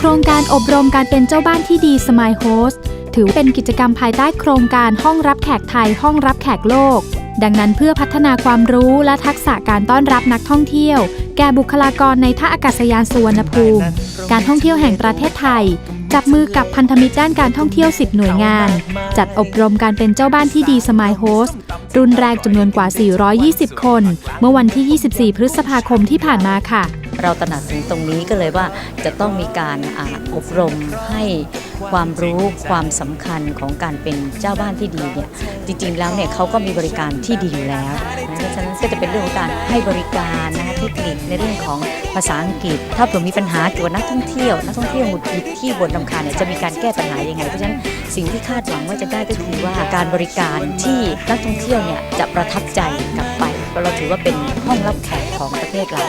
ครงการอบรมการเป็นเจ้าบ้านที่ดีสมายโฮสถือเป็นกิจกรรมภายใต้โครงการห้องรับแขกไทยห้องรับแขกโลก ดังนั้นเพื่อพัฒนาความรู้และทักษะการต้อนรับนักท่องเที่ยว แก่บุคลากรในท่าอากาศยานสุวรรณภูมิ การท่องเที่ยวแห่งประเทศไทย จับมือกับพันธมิตรด้านการท่องเที่ยว 10 หน่วยงาน จัดอบรมการเป็นเจ้าบ้านที่ดีสมายโฮสรุ่นแรกจำนวนกว่า 420 คน เมื่อวันที่ 24 พฤษภาคมที่ผ่านมาค่ะ เราตระหนักถึงตรงนี้ก็เลยว่าจะต้องมีการออบรมให้ความรู้ความสำคัญของการเป็นเจ้าบ้านที่ดีเนี่ยจริงๆแล้วเนี่ยเขาก็มีบริการที่ดีอยู่แล้วเพราะฉะนั้นก็จะเป็นเรื่องของการให้บริการนะคะเทคนิคในเรื่องของภาษาอังกฤษ ถ้าเผื่อมีปัญหาเกี่ยวกับนักท่องเที่ยวนักท่องเที่ยวหงุดหงิดที่บนลำคาเนี่ยจะมีการแก้ปัญหายังไงเพราะฉะนั้นสิ่งที่คาดหวังว่าจะได้ก็คือว่าการบริการที่นักท่องเที่ยวเนี่ยจะประทับใจกับ เราถือว่าเป็นห้องรับแขกของประเทศเรา